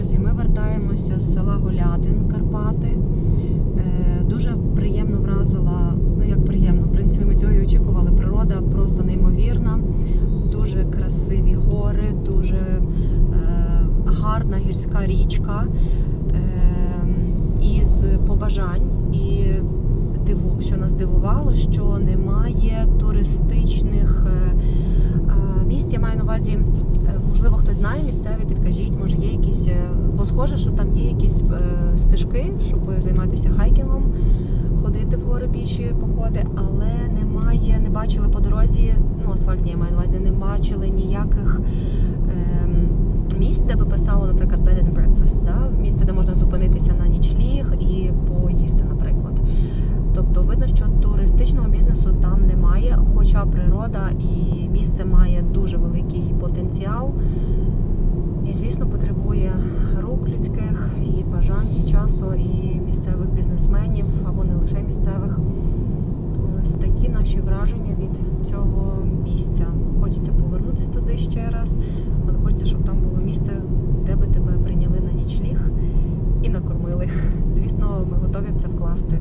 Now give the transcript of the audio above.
друзі, ми вертаємося з села Голядин, Карпати. Е, Дуже приємно вразила, ну як приємно, в принципі, ми цього і очікували. Природа просто неймовірна, дуже красиві гори, дуже е, гарна гірська річка. Е, із побажань і що нас дивувало, що немає туристичних місць. Я маю на увазі, можливо, хтось знає місцеві, підкажіть, може є схоже, що там є якісь е, стежки, щоб займатися хайкінгом, ходити в гори піші походи, але немає, не бачили по дорозі, ну асфальтні я маю на увазі, не бачили ніяких. ем, Місць, де би писало, наприклад, bed and breakfast, да? місце, де можна зупинитися на нічліг і поїсти, наприклад. Тобто видно, що туристичного бізнесу там немає, хоча природа і наші враження від цього місця. Хочеться повернутися туди ще раз, але хочеться, щоб там було місце, де би тебе прийняли на нічліг і накормили. Звісно, ми готові в це вкласти